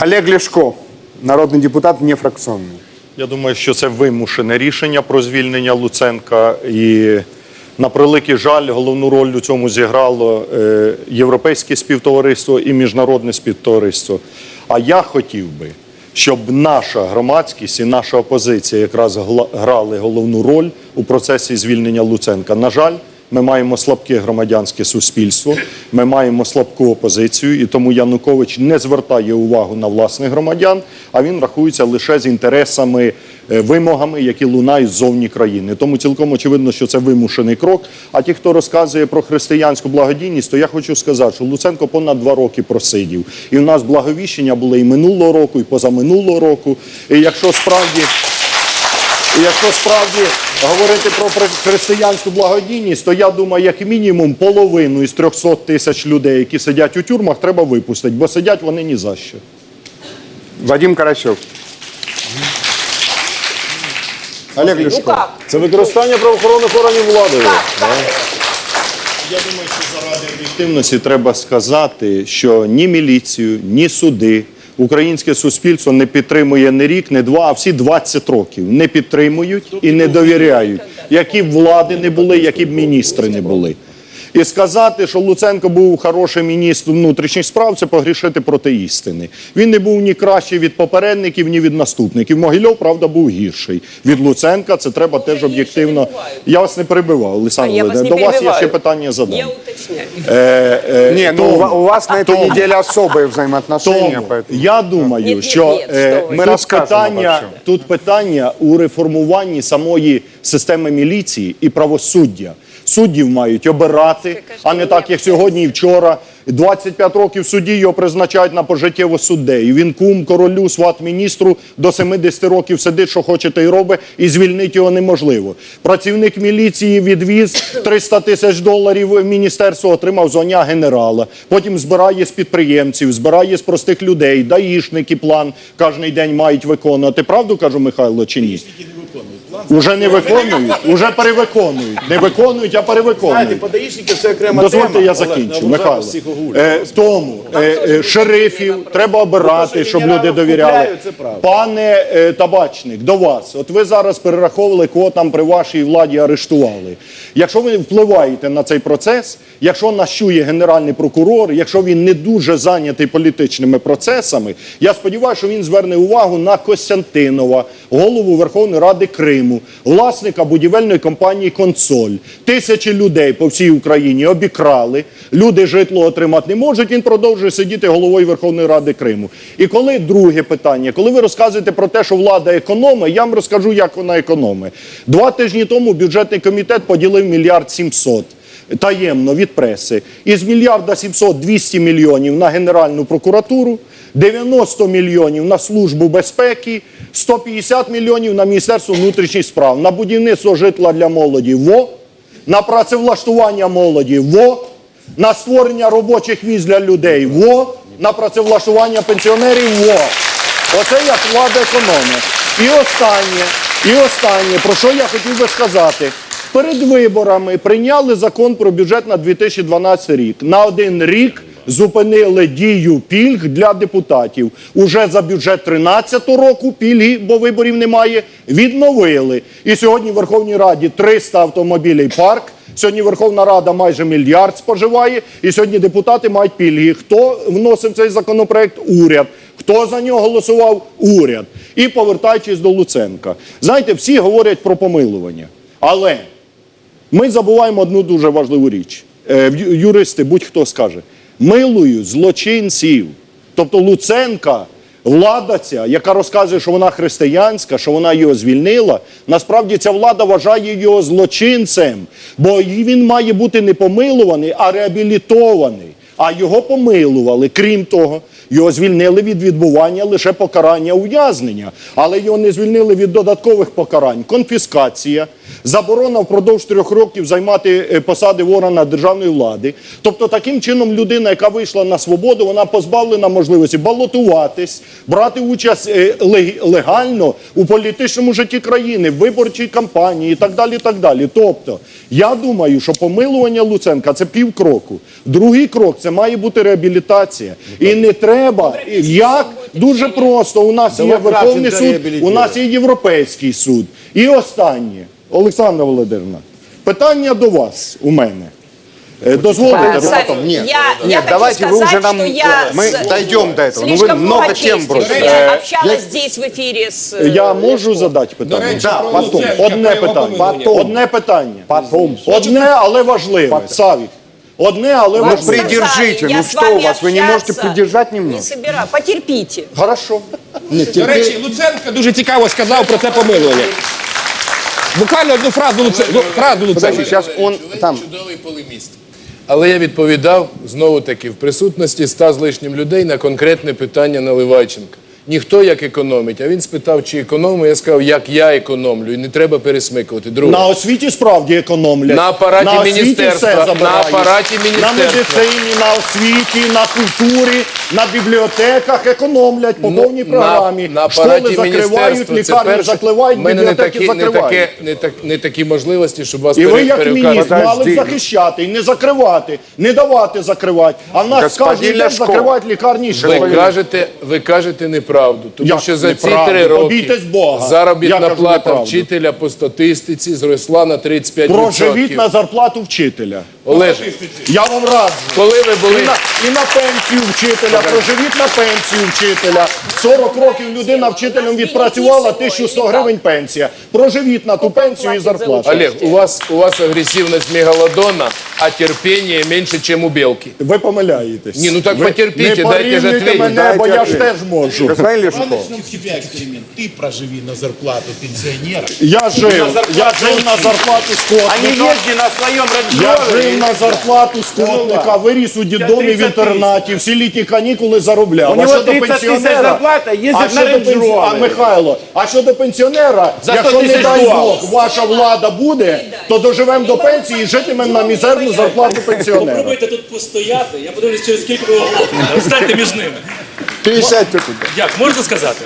Олег Ляшко, народный депутат, нефракционный. Я думаю, що це вимушене рішення про звільнення Луценка. І на превеликий жаль, головну роль у цьому зіграло е, європейське співтовариство і міжнародне співтовариство. А я хотів би, щоб наша громадськість і наша опозиція якраз грали головну роль у процесі звільнення Луценка. На жаль, ми маємо слабке громадянське суспільство, ми маємо слабку опозицію, і тому Янукович не звертає увагу на власних громадян, а він рахується лише з інтересами, е, вимогами, які лунають ззовні країни. Тому цілком очевидно, що це вимушений крок. А ті, хто розказує про християнську благодійність, то я хочу сказати, що Луценко понад два роки просидів. І у нас благовіщення були і минулого року, і позаминулого року. І якщо справді. І якщо справді говорити про християнську благодійність, то я думаю, як мінімум половину із 300 тисяч людей, які сидять у тюрмах, треба випустити, бо сидять вони ні за що. Вадим Карачев. Олег Ну Ляшко. как? Це використання правоохоронних органів влади. Я думаю, що заради об'єктивності треба сказати, що ні міліцію, ні суди. Українське суспільство не підтримує не рік, не два, а всі 20 років не підтримують і не довіряють, які б влади не були, які б міністри не були. І сказати, що Луценко був хороший міністр внутрішніх справ, це погрішити проти істини. Він не був ні кращий від попередників, ні від наступників. Могильов, правда, був гірший. Від Луценка це треба теж гірші об'єктивно. не бувають. Я вас не перебивав, Олександр А я вас Володимирович. не До вас я ще перебиваю. питання задам. Я уточняю. Е, е, Не, ну тому- у ва- у вас на этой тому- неделе особые взаимоотношения, тому поэтому... я думаю, Ні, ні, що ні, е, що ви. Ми тут, розкажемо питання, обо всьому. тут питання у реформуванні самої системи міліції і правосуддя. Суддів мають обирати, а не так, як сьогодні і вчора. 25 років судді його призначають на пожиттєво суддею. Він кум королю, сват міністру до 70 років сидить, що хоче, то й робить, і звільнити його неможливо. Працівник міліції відвіз 300 тисяч доларів в міністерство, отримав звання генерала. Потім збирає з підприємців, збирає з простих людей, даїшники план кожен день мають виконувати. Правду кажу, Михайло, чи ні? Уже не виконують, уже перевиконують. Не виконують, а перевиконують. Знаєте, подаїшники це окрема Дозвольте, тема. я закінчу, Михайло. Е, тому е, е, шерифів треба обирати, щоб люди довіряли. Пане е, табачник, до вас. От ви зараз перераховували, кого там при вашій владі арештували. Якщо ви впливаєте на цей процес, якщо нащує генеральний прокурор, якщо він не дуже зайнятий політичними процесами, я сподіваюся, що він зверне увагу на Костянтинова, голову Верховної Ради Криму, власника будівельної компанії Консоль. Тисячі людей по всій Україні обікрали, люди житло отримати не можуть. Він продовжує сидіти головою Верховної Ради Криму. І коли друге питання, коли ви розказуєте про те, що влада економить, я вам розкажу, як вона економить. Два тижні тому бюджетний комітет поділив мільярд сімсот таємно від преси. Із мільярда 700 – 200 мільйонів на Генеральну прокуратуру, 90 мільйонів на Службу безпеки, 150 мільйонів на Міністерство внутрішніх справ, на будівництво житла для молоді – во, на працевлаштування молоді – во, на створення робочих місць для людей – во, на працевлаштування пенсіонерів – во. Оце як влада економить. І останнє, і останнє, про що я хотів би сказати. Перед виборами прийняли закон про бюджет на 2012 рік. На один рік зупинили дію пільг для депутатів. Уже за бюджет 13 року пільги, бо виборів немає, відновили. І сьогодні в Верховній Раді 300 автомобілів парк. Сьогодні Верховна Рада майже мільярд споживає, і сьогодні депутати мають пільги. Хто вносив цей законопроект? Уряд. Хто за нього голосував? Уряд. І повертаючись до Луценка. Знаєте, всі говорять про помилування. Але ми забуваємо одну дуже важливу річ. Е, юристи, будь-хто скаже, милують злочинців. Тобто Луценка, влада ця, яка розказує, що вона християнська, що вона його звільнила, насправді ця влада вважає його злочинцем, бо він має бути не помилуваний, а реабілітований. А його помилували. Крім того, його звільнили від відбування лише покарання ув'язнення, але його не звільнили від додаткових покарань: конфіскація, заборона впродовж трьох років займати е, посади в органах державної влади. Тобто, таким чином, людина, яка вийшла на свободу, вона позбавлена можливості балотуватись, брати участь е, легально у політичному житті країни, в виборчій кампанії і так далі. так далі. Тобто, я думаю, що помилування Луценка це півкроку. Другий крок це має бути реабілітація. І не треба як Дуже просто. У нас є Давай Верховний Кравченка суд, у реабілітуємо. нас є Європейський суд. І останнє, Олександра Володимирівна, питання до вас у мене. Е, Дозволите Саша, потім? я, Нет, я хочу давайте вы сказать, уже нам... что я Мы с- дойдем до этого. Ну, вы слишком много много тем чести, бросили. что я общалась здесь в эфире с... э, Я можу задати питання? Да, потом. Одне питання. Потом. Одне питання. Потом. Одне, але важливе. Савік. Одне, але Вам важливе. при- придержите, сказали, ну с что вами у вас, вы не можете общаться придержать немного? Не собираю. Потерпите. Хорошо. До речі, Луценко дуже цікаво сказав про це помилування. Буквально одну фразу Луце- ну, фразу Подожди, Луценко. сейчас он там... Чудовий полеміст. Але я відповідав знову таки в присутності ста з лишнім людей на конкретне питання Наливайченка. Ніхто як економить, а він спитав, чи економить, я сказав, як я економлю, і не треба пересмикувати. Друге, На освіті справді економлять. На апараті на міністерства, все забирають. на апараті На медицині, на освіті, на культурі, на бібліотеках економлять по повній програмі. на, на Школи закривають, лікарні перше. закривають, мене не бібліотеки такі, не, закривають. таке, не, так, не такі можливості, щоб вас І ви, як міністр, мали б захищати і не закривати, не давати закривати. А в нас кожен день закривають лікарні і Ви кажете, ви кажете неправду, тому Як що за ці три роки Побійтесь Бога. Я заробітна кажу плата неправду. вчителя по статистиці зросла на 35%. Проживіть на зарплату вчителя. Олеже, Я вам раджу. коли ви були І на, і на пенсію вчителя, проживіть на пенсію вчителя. 40 років людина вчителем відпрацювала, 1100 гривень пенсія. Проживіть на ту пенсію і зарплату. Олег, у вас у вас агрессивность мегалодона, а терпение меньше, чем у белки. Ви помиляєтесь. Ні, ну так Ви потерпіть, дайте ж порівнюйте ответить. мене, бо я ж теж можу. Господин Лешко, Начнем с тебя эксперимент. Ты проживи на зарплату пенсионера. Я жив, я жив на зарплату скотника. на своем Я жив на зарплату скотника, виріс у дідомі в інтернаті, всі літні канікули заробляв. У а нього щодо 30 тисяч пенсіонера, зарплата, їздить на щодо Range пенсі- Rover. а Михайло, а щодо пенсіонера, За 100 якщо не тисяч дай доларів. Бог, ваша влада буде, то доживемо до пенсії і житимемо на мізерну зарплату пенсіонера. Попробуйте тут постояти, я подивлюсь, через скільки ви. Станьте між ними. Пересядьте туда. Як, можна сказати?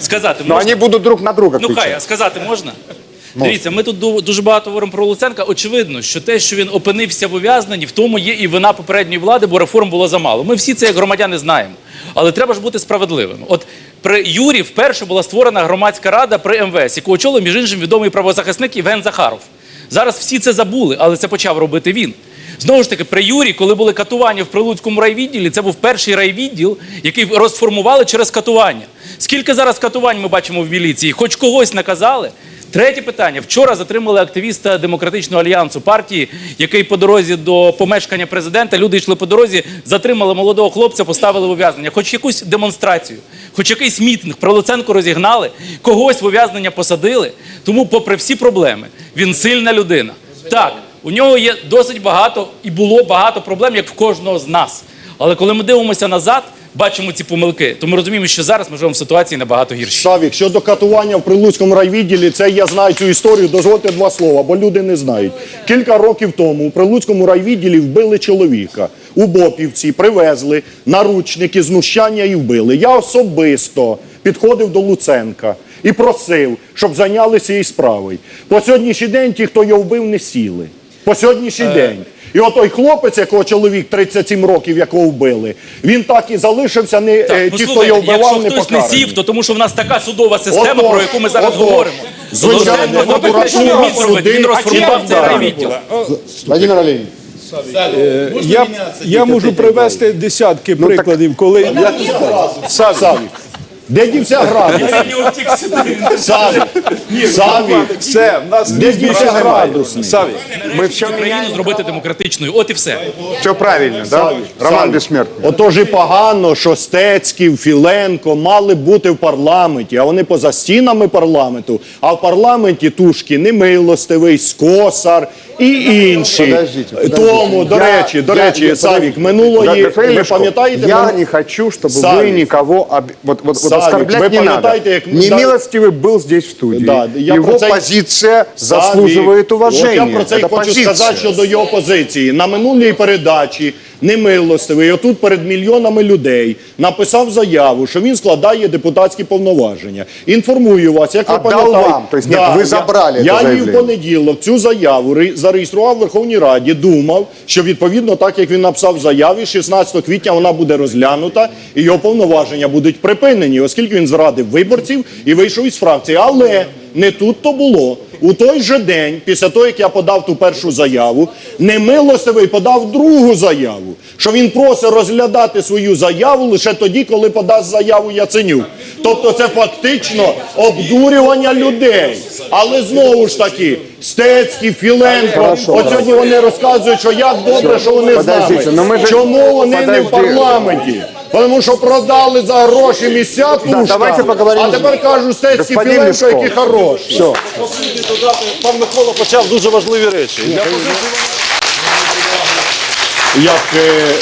Сказати Но можна? они будут друг на друга Ну хай, а сказати можна? Дивіться, ми тут ду- дуже багато говоримо про Луценка. Очевидно, що те, що він опинився в ув'язненні, в тому є і вина попередньої влади, бо реформ було замало. Ми всі це як громадяни знаємо. Але треба ж бути справедливими. От при Юрі вперше була створена громадська рада при МВС, яку очолив, між іншим, відомий правозахисник Євген Захаров. Зараз всі це забули, але це почав робити він. Знову ж таки, при Юрі, коли були катування в Прилуцькому райвідділі, це був перший райвідділ, який розформували через катування. Скільки зараз катувань ми бачимо в міліції? Хоч когось наказали? Третє питання. Вчора затримали активіста Демократичного альянсу партії, який по дорозі до помешкання президента, люди йшли по дорозі, затримали молодого хлопця, поставили в ув'язнення. Хоч якусь демонстрацію, хоч якийсь мітинг, про Луценко розігнали, когось в ув'язнення посадили. Тому, попри всі проблеми, він сильна людина. Так, у нього є досить багато і було багато проблем, як в кожного з нас. Але коли ми дивимося назад, бачимо ці помилки, то ми розуміємо, що зараз ми живемо в ситуації набагато гірші. Савік, щодо катування в Прилуцькому райвідділі, це я знаю цю історію, дозвольте два слова, бо люди не знають. Кілька років тому у Прилуцькому райвідділі вбили чоловіка. У Бопівці привезли наручники, знущання і вбили. Я особисто підходив до Луценка і просив, щоб зайнялися цією справою. По сьогоднішній день ті, хто його вбив, не сіли. По сьогоднішній день. І от той хлопець, якого чоловік 37 років, якого вбили, він так і залишився, не, е, Так, ті, хто його вбивав, якщо не хтось не сів, то тому що в нас така судова система, Отож, про яку ми зараз отож. говоримо. Звичайно, ну, прокуратура, що він міг зробити? Він суди, розформував а цей чим райвідділ. Владимир Валерьевич, Я, я можу привести десятки прикладів, коли я, Савік. Де дівся градус? Савік. Савік. все, в нас Де дівся градусний? Саві, мы все Україну зробити демократичною. От і все. Все правильно, да? Роман Бессмертный. Отож і погано, що Стецьків, Філенко мали б бути в парламенті, а вони поза стінами парламенту, а в парламенті тушки Немилостивий, Скосар і інші. Подождите, подождите. Тому, до Я- речі, до я- речі, я- Савік, Да, минулої, господин ви Лешко, пам'ятаєте, Я мину- не хочу, чтобы вы Савик. никого об- вот, вот, вот Савик, оскорблять вы не надо. пам'ятаєте, як- да. Немилостивый был здесь в студии. Да, я про Его це й- позиция Савік, заслуживает От я уважения. про це й Это хочу сказати щодо його позиції. На минулій передачі немилостивий, отут перед мільйонами людей написав заяву, що він складає депутатські повноваження. Інформую вас, як ви пам'ятаєте. вам, то есть нет, ви забрали Я, її в понеділок цю заяву зареєстрував в Верховній Раді, думав, що відповідно так, як він написав в заяві, 16 квітня вона буде розглянута і його повноваження будуть припинені, оскільки він зрадив виборців і вийшов із фракції. Але не тут то було. У той же день, після того, як я подав ту першу заяву, немилостивий подав другу заяву, що він просить розглядати свою заяву лише тоді, коли подасть заяву Яценюк. Тобто це фактично обдурювання людей. Але знову ж таки, Стецький, Філенко, Хорошо, оце вони розказують, що як добре, що вони з ну нами. Чому вони не в парламенті? Тому що продали за гроші місця поговоримо а тепер кажуть, Господин Філенко, Лешков. які хороші. Все. Послухайте, додати, пан Микола почав дуже важливі речі. Я як е,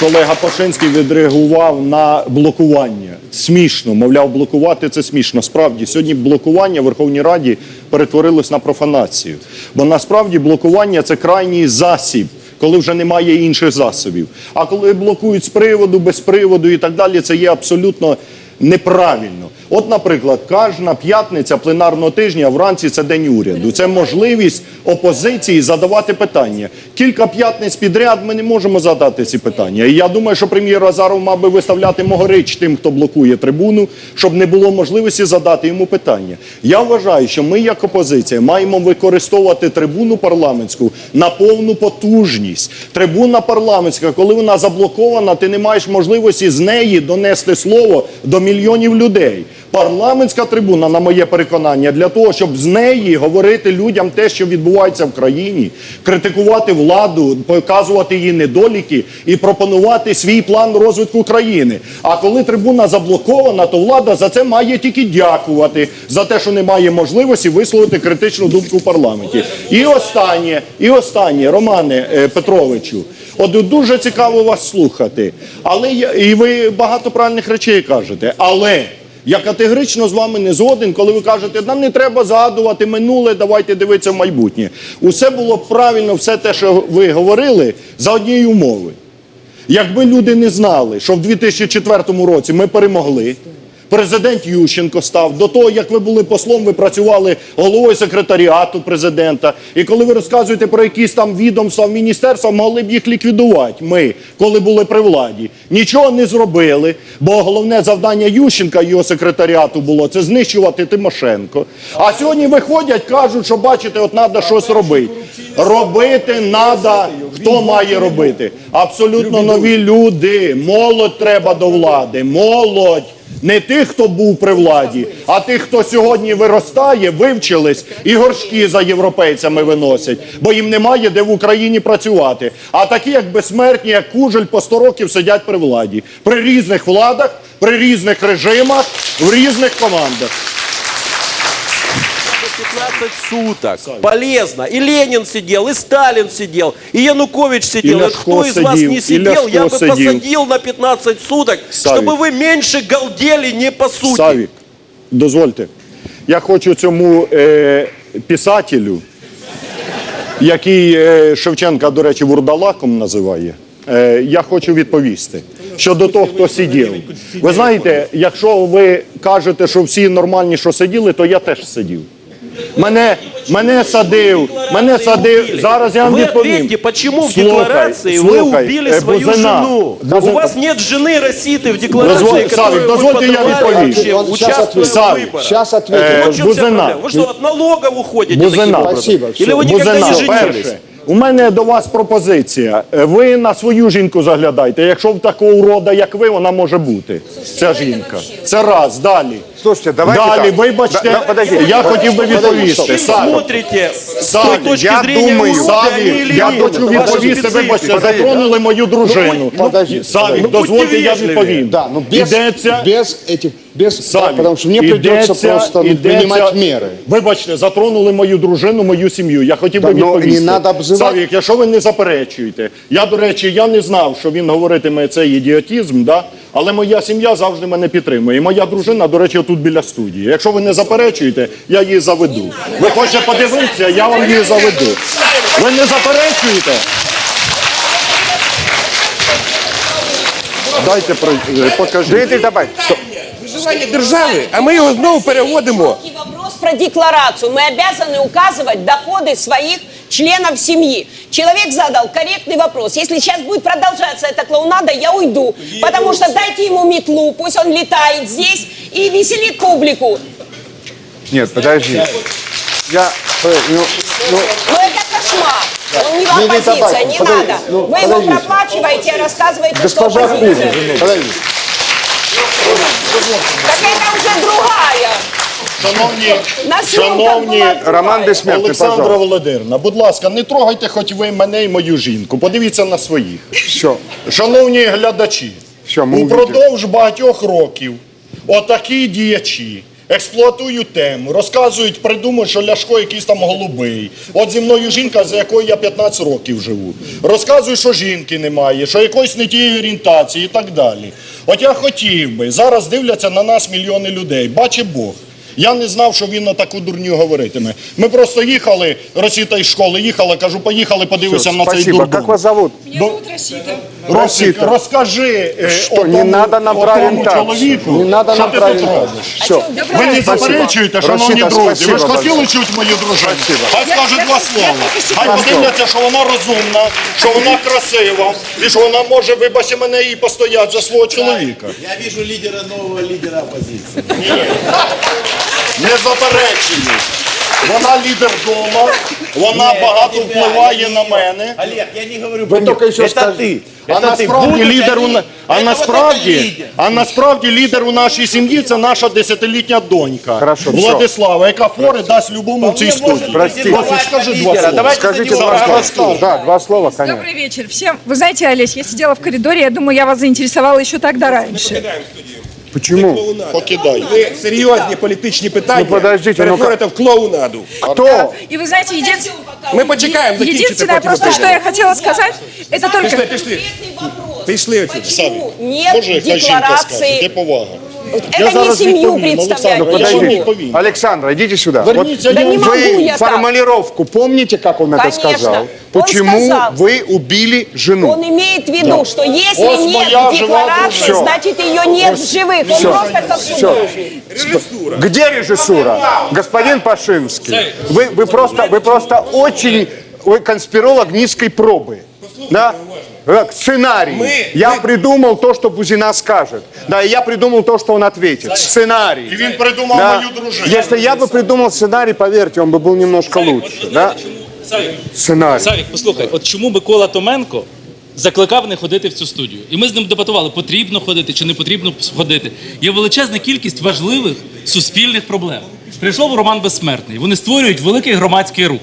колега Пашинський відреагував на блокування. Смішно, мовляв, блокувати це смішно. Справді, сьогодні блокування в Верховній Раді перетворилось на профанацію. Бо насправді блокування це крайній засіб. Коли вже немає інших засобів. А коли блокують з приводу, без приводу і так далі, це є абсолютно неправильно. От, наприклад, кожна п'ятниця пленарного тижня вранці це день уряду. Це можливість опозиції задавати питання. Кілька п'ятниць підряд ми не можемо задати ці питання. І я думаю, що прем'єр Азаров мав би виставляти могорич тим, хто блокує трибуну, щоб не було можливості задати йому питання. Я вважаю, що ми, як опозиція, маємо використовувати трибуну парламентську на повну потужність. Трибуна парламентська, коли вона заблокована, ти не маєш можливості з неї донести слово до мільйонів людей. Парламентська трибуна, на моє переконання, для того, щоб з неї говорити людям те, що відбувається в країні, критикувати владу, показувати її недоліки і пропонувати свій план розвитку країни. А коли трибуна заблокована, то влада за це має тільки дякувати за те, що немає можливості висловити критичну думку в парламенті. І останнє, і останнє, Романе е, Петровичу. От дуже цікаво вас слухати. Але і ви багато правильних речей кажете. Але я категорично з вами не згоден, коли ви кажете, нам не треба згадувати минуле, давайте дивитися в майбутнє. Усе було правильно, все те, що ви говорили, за однієї умови. Якби люди не знали, що в 2004 році ми перемогли, президент Ющенко став, до того, як ви були послом, ви працювали головою секретаріату президента. І коли ви розказуєте про якісь там відомства, міністерства, могли б їх ліквідувати ми, коли були при владі. Нічого не зробили, бо головне завдання Ющенка і його секретаріату було це знищувати Тимошенко. А сьогодні виходять, кажуть, що бачите, от треба щось робити. Робити треба, хто має робити? Абсолютно нові люди. Молодь треба до влади. Молодь. Не тих, хто був при владі, а тих, хто сьогодні виростає, вивчились і горшки за європейцями виносять, бо їм немає де в Україні працювати. А такі, як безсмертні, як Кужель, по 100 років сидять при владі. При різних владах, при різних режимах, в різних командах. 15 суток. Полезно. И Ленин сидел, и Сталин сидел, и Янукович сидел. И И Ляшко кто из вас сидел, не и сидел, Ляшко я бы сидел. посадил на 15 суток, Савик. чтобы вы меньше галдели не по сути. Савік, дозвольте. Я хочу цьому е, писателю, який е, Шевченка, до речі, вурдалаком називає, е, я хочу відповісти. Щодо того, хто сидів. Ви знаєте, якщо ви кажете, що всі нормальні, що сиділи, то я теж сидів. Мене, мене садив, мене садив. Зараз я вам Вы відповім. ответьте, почему в Слухай, декларации вы слухай, убили е, свою Бузина, жену? Бузина. У вас нет жены Роситы в декларации, Дозволь- которую Савик, вы дозвольте я подавали відповім. вообще, Он щас участвуя в ответит. выборах. Сейчас Э, ответит. Вот в чем вся Бузина. проблема. Вы что, от налогов уходите Бузина. таким образом? Спасибо, Или вы никогда Бузина, не женились? перше, у мене до вас пропозиція. Е, Ви на свою жінку заглядайте. Якщо в такого урода, як ви, вона може бути. Ця жінка. Це раз. Далі. Слушайте, давайте Далі, так. вибачте, Да, да, подождите. я хотів би відповісти. Вы Савік, смотрите с Савик, той точки я зрения думаю, урода Савік, или я нет. хочу Это ваша відповісти, специфика. вибачте, Подождіть. затронули мою дружину. Подождите. Савік, Ну, будьте дозвольте, я вежливі. Ну, відповім. Да, но без, Ідеться, без этих, без, Савік, да, потому что мне придется ідеться- просто ну, ідеться- принимать меры. Вибачте, затронули мою дружину, мою сім'ю. Я хотів би Да, ну, відповісти. не надо обзивати- Савік, якщо ви не заперечуєте. Я, до речі, я не знав, що він говоритиме цей ідіотізм, да? але моя сім'я завжди мене підтримує. І моя дружина, до речі, тут біля студії. Якщо ви не заперечуєте, я її заведу. Ви хочете подивитися, я вам її заведу. Ви не заперечуєте? Дайте про- е, покажіть. Дмитрий Табач, Виживання держави, а ми його знову переводимо. Короткий вопрос про декларацию. Мы обязаны указывать доходы своих Членов семьи. Человек задал корректный вопрос. Если сейчас будет продолжаться эта клоунада, я уйду. Потому что дайте ему метлу, пусть он летает здесь и веселит публику. Нет, подожди. Я, э, ну, ну, Но это кошмар. Он не в Не, не, не подожди, надо. ну, Вы его подождите. проплачиваете, рассказываете, госпожа что оппозиция. Подожди. Так это уже другая. Шановні, шановні Роман Бессмертный, Олександра пожалуйста. Володимирівна, будь ласка, не трогайте хоч ви мене і мою жінку. Подивіться на своїх. Все. Шановні глядачі, Що, ми упродовж багатьох років отакі діячі експлуатують тему, розказують, придумують, що Ляшко якийсь там голубий. От зі мною жінка, за якою я 15 років живу. Розказують, що жінки немає, що якоїсь не тієї орієнтації і так далі. От я хотів би, зараз дивляться на нас мільйони людей, бачить Бог. Я не знав, що він на таку дурню говоритиме. Ми просто їхали, Росіта із школи їхала, кажу, поїхали, подивися на цей Спасибо. дурдом. Как вас зовут? Росик, Росіта. розкажи е, Что, не отому- надо нам отому чоловіку, Не надо що нам ти тут робиш. Все. Ви не Спасибо. заперечуєте, шановні Росіта, друзі. Ви спасибо ж хотіли большое. чути мою дружину? Спасибо. Хай скаже два слова. Хай подивляться, що вона розумна, що вона красива, і що вона може, вибачте мене, і постояти за свого чоловіка. Я вижу лидера нового лидера оппозиции. Не заперечую. Вона лідер вдома, вона багато впливає на мене. Олег, я не говорю Вы про только них. еще Это скажите. ты. А Это ты. насправді Будут лідер у они- на- а Это вот насправді, это лидер. а насправді лідер у нашій сім'ї це наша десятилітня донька Хорошо, все. Владислава, яка фори дасть любому в цій Вполне может студії. Простите. Росик, скажи два Лидера. слова. Давайте Скажите за два него слова. Да, два слова, конечно. Добрый вечер всем. Вы знаете, Олесь, я сидела в коридоре, я думаю, я вас заинтересовала еще тогда раньше. Почему? Покидай. Ви серйозні політичні питання Ну, подождите, ну, перетворите в клоунаду. Кто? И вы знаете, един- Мы почекаем, закінчите единственное просто, что я хотела сказать, это только... Пішли, пішли. Пішли отсюда. Почему нет Може, хай жінка скаже, де декларации? повага. Это не зараз семью відповім, представляет, Олександр, подожди. Александра, идите сюда. Верните, Вот я не могу вы я так. формулировку помните, как он это Конечно. сказал? Он Почему сказал. вы убили жену? Он имеет в виду, что если Вот нет декларации, дружина. значит ее нет в живых. Он просто как художник. Где режиссура? Господин Пашинский, вы, вы, просто, вы просто очень вы конспиролог низкой пробы. Да? Как Сценарий. Мы- я мы- придумал то, что Бузина скажет. Да, и я придумал то, что он ответит. Сценарий. І він придумав Да. мою дружину. Если я бы придумал сценарий, поверьте, он бы был немножко лучше. Да? Савік, Сценарий. Савік, послухай, от чому Микола Томенко закликав не ходити в цю студію? І ми з ним дебатували, потрібно ходити чи не потрібно ходити. Є величезна кількість важливих суспільних проблем. Прийшов Роман Безсмертний. Вони створюють великий громадський рух.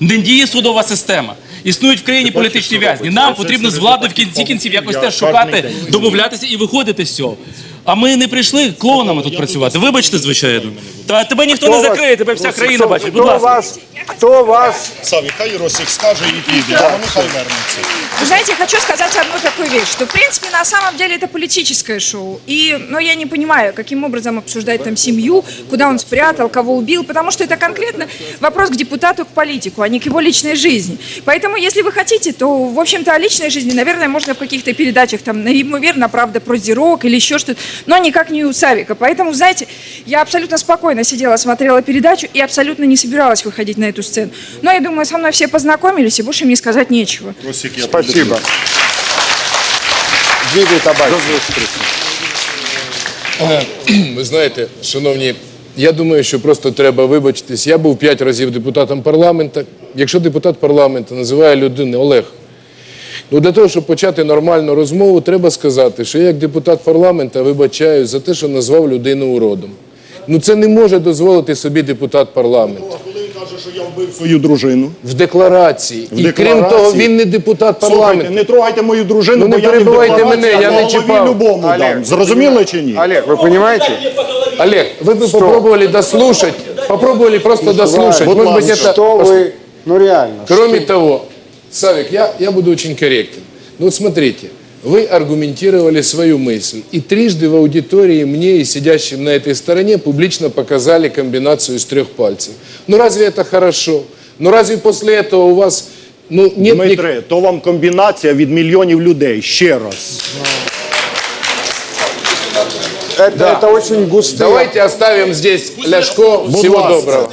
Не діє судова система. Існують в країні політичні в'язні. Нам потрібно з владою в кінці кінців якось теж шукати, домовлятися і виходити з цього. А ми не прийшли клоунами тут працювати. Вибачте, звичайно. Та тебе ніхто не закриє, тебе вся країна бачить. Будь ласка. вас, кто вас Саві, хай Росик скаже і піде, а вони хай вернуться. Вы знаете, я хочу сказать одну такую вещь, что, в принципе, на самом деле это политическое шоу. И, но я не понимаю, каким образом обсуждать там семью, куда он спрятал, кого убил, потому что это конкретно вопрос к депутату, к политику, а не к его личной жизни. Поэтому, если вы хотите, то, в общем-то, о личной жизни, наверное, можно в каких-то передачах, там, наверное, правда, про Зирок или еще что-то, но никак не у Савика. Поэтому, знаете, я абсолютно спокойно сидела, смотрела передачу и абсолютно не собиралась выходить на эту сцену. Но я думаю, со мной все познакомились, и больше мне сказать нечего. Росик, Спасибо. Дмитрий Табачник. Ви знаєте, шановні, я думаю, що просто треба вибачитись. Я був п'ять разів депутатом парламенту. Якщо депутат парламенту називає людину Олег, ну для того, щоб почати нормальну розмову, треба сказати, що я як депутат парламенту вибачаюсь за те, що назвав людину уродом. Ну це не може дозволити собі депутат парламенту Коли він каже, що я вбив свою дружину. В декларації. В І крім декларації? того, він не депутат Слухайте, парламенту. не трогайте мою дружину, Ну, не бо я перебивайте в декларації, мене, я а не голові чіпав. любому дам. Зрозуміли чи ні? Олег, вы понимаете? Олег, вы бы попробовали дослушать, попробовали просто дослушать. Будь Может быть, ласка. это... Что вы, ну реально. Кроме того, Савик, я, я буду очень корректен. Ну вот смотрите, вы аргументировали свою мысль. И трижды в аудитории мне и сидящим на этой стороне публично показали комбинацию из трех пальцев. Ну разве это хорошо? Ну разве после этого у вас Ну, нет, ник- Дмитре, то вам комбінація від мільйонів людей. Ще раз. Это, это очень густые. Давайте оставим здесь Ляшко. Будь Всего ласка. доброго.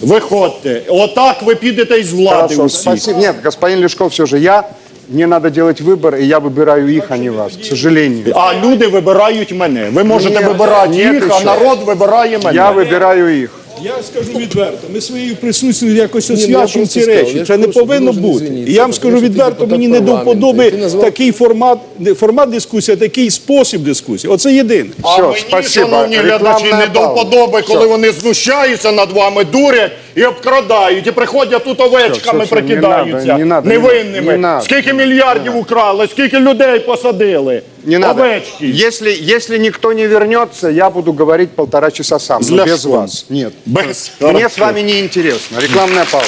Виходьте. Отак ви підете із влади Хорошо, усі. спасибо. Нет, господин Лешков, все же я, мне надо делать выбор, и я выбираю их, а не вас, к сожалению. А люди вибирають мене. Ви можете Ні, вибирати ні, їх, ти а що? народ вибирає мене. Я выбираю их. Я скажу відверто, ми своєю присутністю якось ну, освячуємо ці речі. Це не повинно бути. І я вам скажу відверто, мені не до вподоби такий формат, не формат дискусії, а такий спосіб дискусії. Оце єдине. А мені, шановні глядачі, не до вподоби, коли вони знущаються над вами, дурять і обкрадають, і приходять тут овечками прикидаються надо, не надо, невинними. не надо. Скільки мільярдів украли, скільки людей посадили. Не надо. Овечки. Если, если никто не вернется, я буду говорить полтора часа сам, но без вас. Нет. Без. Мне Хорошо. с вами не интересно. Рекламная пауза.